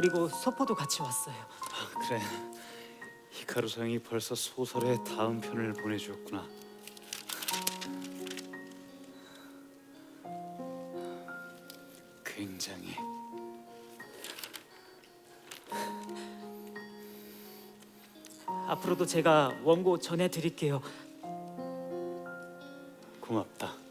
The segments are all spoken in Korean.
그리고 서포도 같이 왔어요. 아, 그래 히카루 상이 벌써 소설의 다음 편을 보내주었구나 굉장히 앞으로도 제가 원고 전해드릴게요. 고맙다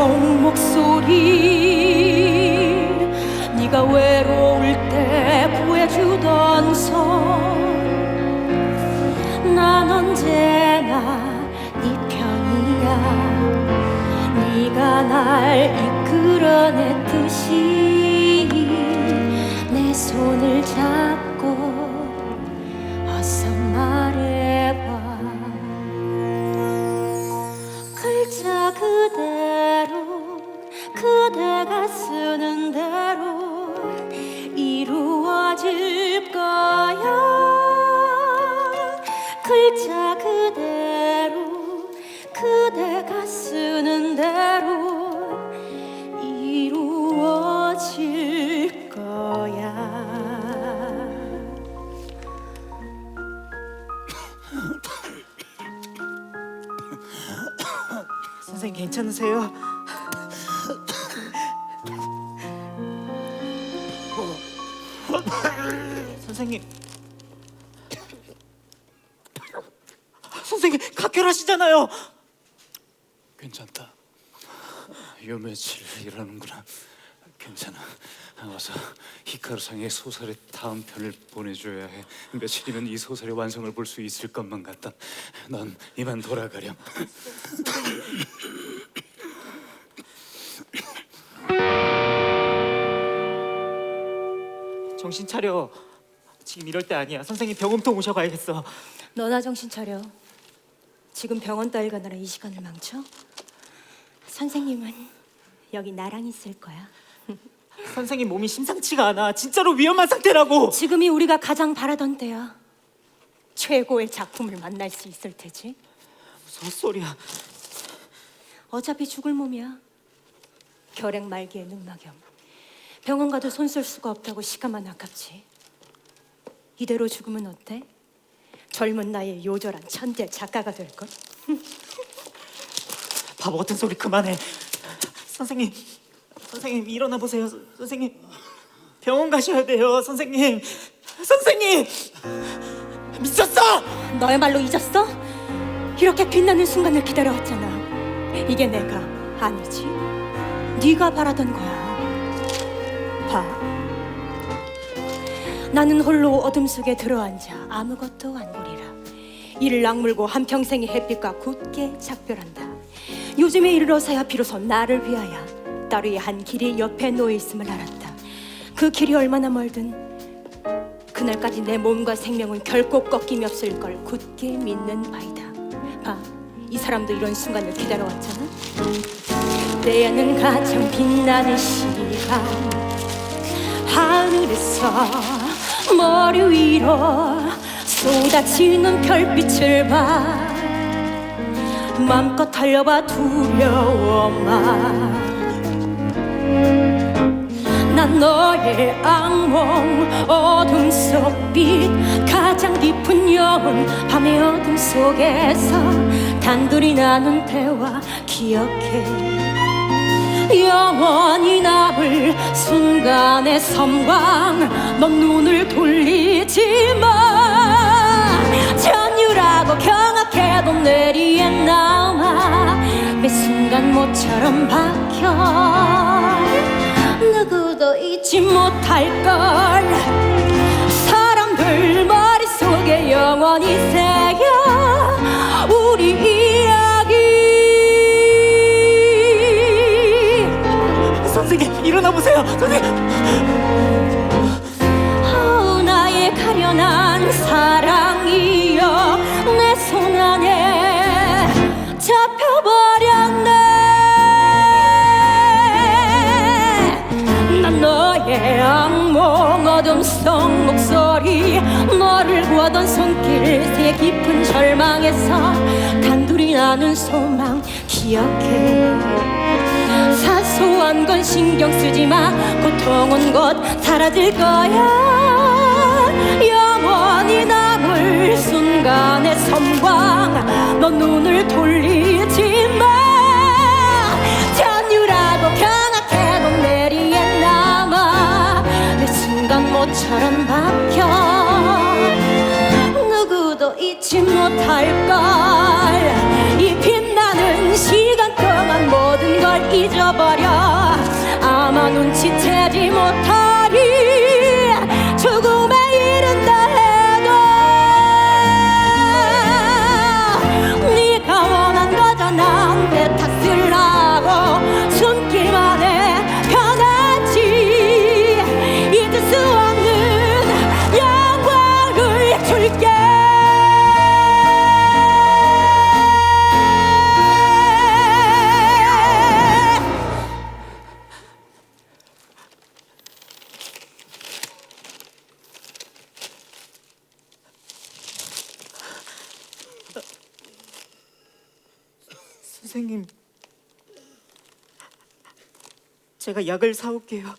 속 목소리. 네가 외로울 때 구해주던 손난 언제나 네 편이야. 네가 날 이끌어냈듯이 내 손을 잡고 괜찮으세요? 선생님. 선생님 각혈하시잖아요. 괜찮다 요 며칠 이러는구나 괜찮아 어서 히카루 상의 소설의 다음 편을 보내줘야 해 며칠이면 이 소설의 완성을 볼 수 있을 것만 같다 넌 이만 돌아가렴 정신 차려. 지금 이럴 때 아니야. 선생님 병원통 오셔가야겠어. 너나 정신 차려. 지금 병원 따위 가느라 이 시간을 망쳐? 선생님은 여기 나랑 있을 거야. 선생님 몸이 심상치가 않아. 진짜로 위험한 상태라고. 지금이 우리가 가장 바라던 때야. 최고의 작품을 만날 수 있을 테지. 무슨 헛소리야. 어차피 죽을 몸이야. 결핵 말기에 늑막염. 병원 가도 손 쓸 수가 없다고 시간만 아깝지. 이대로 죽으면 어때? 젊은 나이에 요절한 천재 작가가 될 걸. 바보 같은 소리 그만해. 선생님, 선생님 일어나 보세요. 선- 선생님 병원 가셔야 돼요. 선생님, 선생님 미쳤어. 너야말로 잊었어? 이렇게 빛나는 순간을 기다려왔잖아. 이게 내가 아니지. 네가 바라던 거야. 봐. 나는 홀로 어둠 속에 들어앉아 아무것도 안 보리라. 이를 악물고 한평생의 햇빛과 굳게 작별한다. 요즘에 이르러서야 비로소 나를 위하여 따르의 한 길이 옆에 놓여 있음을 알았다. 그 길이 얼마나 멀든 그날까지 내 몸과 생명은 결코 꺾임이 없을 걸 굳게 믿는 바이다. 봐, 이 사람도 이런 순간을 기다려왔잖아. 때는 가장 빛나는 시간 하늘에서 머리 위로 쏟아지는 별빛을 봐 맘껏 달려봐 두려워 마 난 너의 악몽 어둠 속 빛 가장 깊은 영혼 밤의 어둠 속에서 단둘이 나눈 대화 기억해. 영원히 남을 순간의 섬광 넌 눈을 돌리지 마 전율하고 경악해도 내리에 남아 매 순간 모처럼 박혀 잊지 못할걸. 사람들 머릿속에 영원히 새겨 우리 이야기. 선생님 일어나 보세요. 선생님. 속 목소리 너를 구하던 손길 새 깊은 절망에서 단둘이 나눈 소망 기억해. 사소한 건 신경 쓰지 마 고통은 곧 사라질 거야. 영원히 남을 순간의 섬광 넌 눈을 돌리 모처럼 박혀. 누구도 잊지 못할걸. 이 빛나는 시간 동안 모든 걸 잊어버려. 아마 눈치채지 못하 선생님, 제가 약을 사올게요.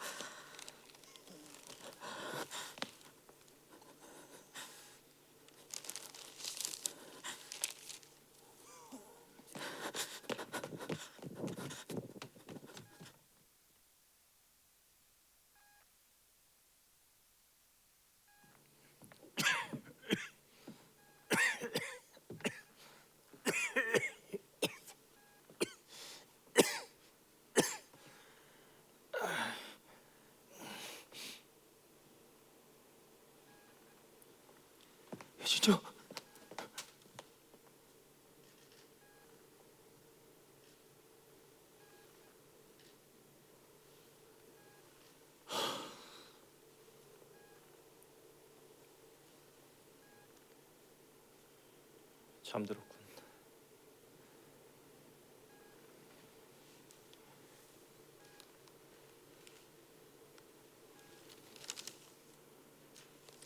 잠들었군.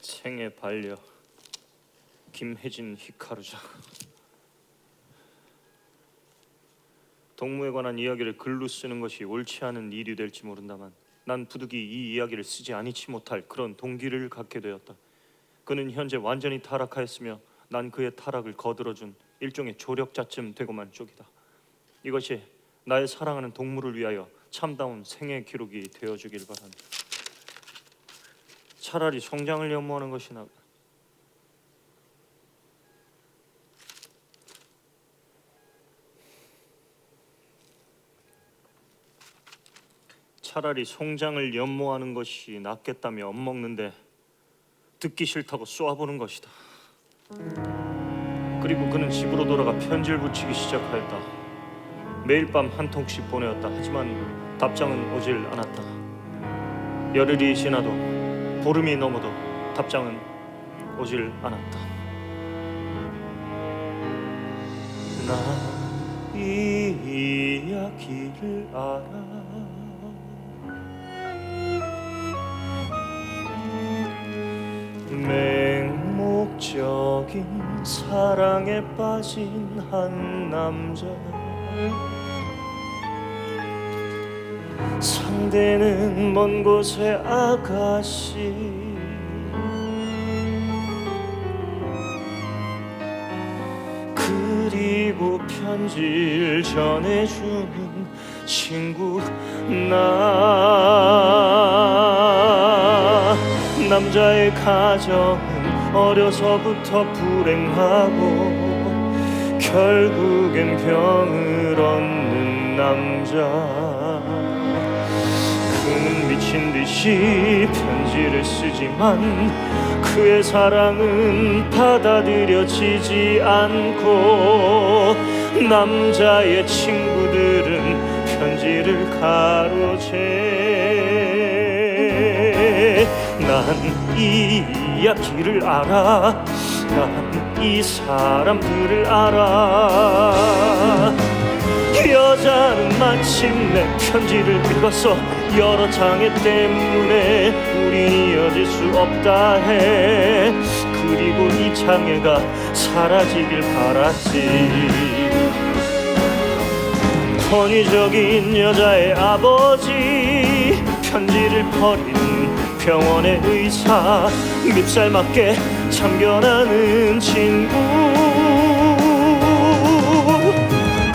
생애 반려 김혜진 히카루자. 동무에 관한 이야기를 글로 쓰는 것이 옳지 않은 일이 될지 모른다만 난 부득이 이 이야기를 쓰지 아니치 못할 그런 동기를 갖게 되었다. 그는 현재 완전히 타락하였으며 난 그의 타락을 거들어준 일종의 조력자쯤 되고만 쪽이다. 이것이 나의 사랑하는 동물을 위하여 참다운 생애 기록이 되어 주길 바란다. 차라리 성장을 연모하는 것이 나. 차라리 성장을 연모하는 것이 낫겠다며 엿먹는데 듣기 싫다고 쏘아보는 것이다. 그리고 그는 집으로 돌아가 편지를 붙이기 시작하였다. 매일 밤 한 통씩 보내었다. 하지만 답장은 오질 않았다. 열흘이 지나도 보름이 넘어도 답장은 오질 않았다. 나 이 이야기를 알아. 맹목적인 사랑에 빠진 한 남자. 상대는 먼 곳의 아가씨. 그리고 편지를 전해주는 친구 나. 남자의 가정은 어려서부터 불행하고 결국엔 병을 얻는 남자. 그는 미친 듯이 편지를 쓰지만 그의 사랑은 받아들여지지 않고 남자의 친구들은 편지를 가로채. 난이 이야기를 알아. 난 이 사람들을 알아. 여자는 마침 내 편지를 읽었어 여러 장애 때문에 우린 이어질 수 없다 해. 그리고 이 장애가 사라지길 바랐지. 권위적인 여자의 아버지 편지를 버린 병원의 의사 밉살 맞게 참견하는 친구.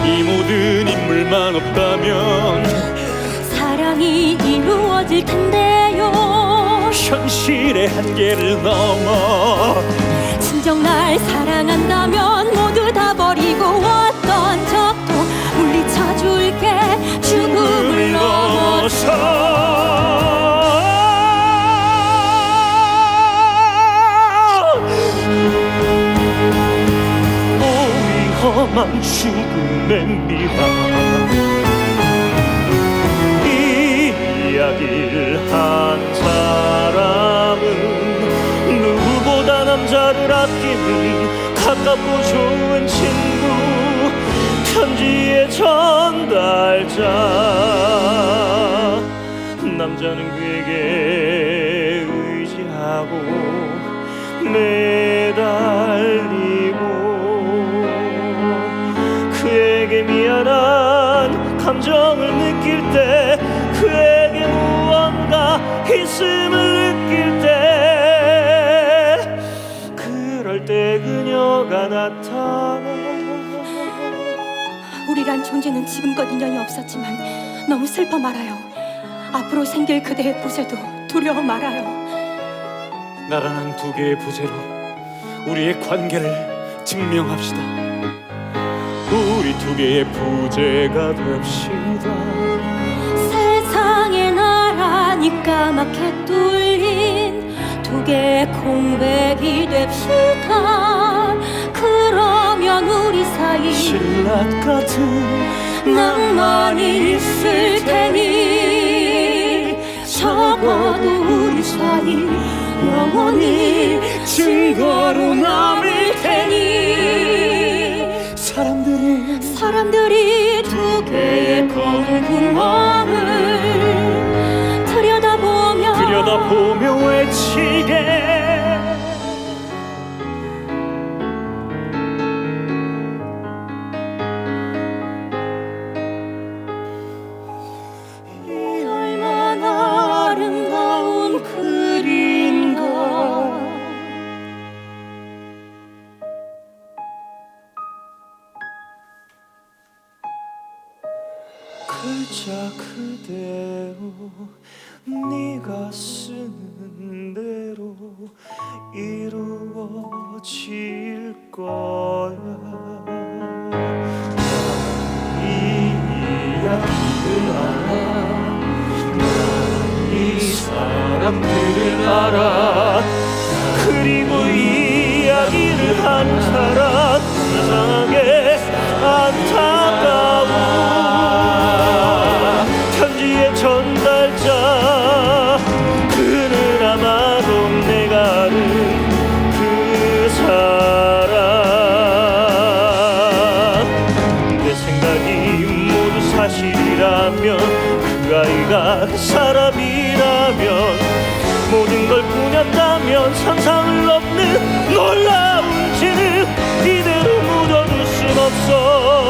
이 모든 인물만 없다면 사랑이 이루어질 텐데요. 현실의 한계를 넘어 진정 날 사랑한다면 모두 다 버리고 어떤 적도 물리쳐 줄게. 죽음을 넘어서 험한 죽음의 이 이야기를 한 사람은 누구보다 남자를 아끼는 가깝고 좋은 친구 편지의 전달자. 남자는 그에게 의지하고 매 느낄 때 그에게 무언가 있음을 느낄 때 그럴 때 그녀가 나타나. 우리란 존재는 지금껏 인연이 없었지만 너무 슬퍼 말아요. 앞으로 생길 그대의 부재도 두려워 말아요. 나란한 두 개의 부재로 우리의 관계를 증명합시다. 우리 두 개의 부재가 됩시다. 세상에 나란히 까맣게 뚫린 두 개의 공백이 됩시다. 그러면 우리 사이 신라 같은 낭만이 있을 테니 적어도 우리 사이 영원히 증거로 남을 테니 사람들이 두 개의 콩구멍을 글자 그대로 네가 쓰는 대로 이루어질 거야. 난이 이야기를 알아 난이 사람들을 알아. 그리고 이 이야기를 한사 없어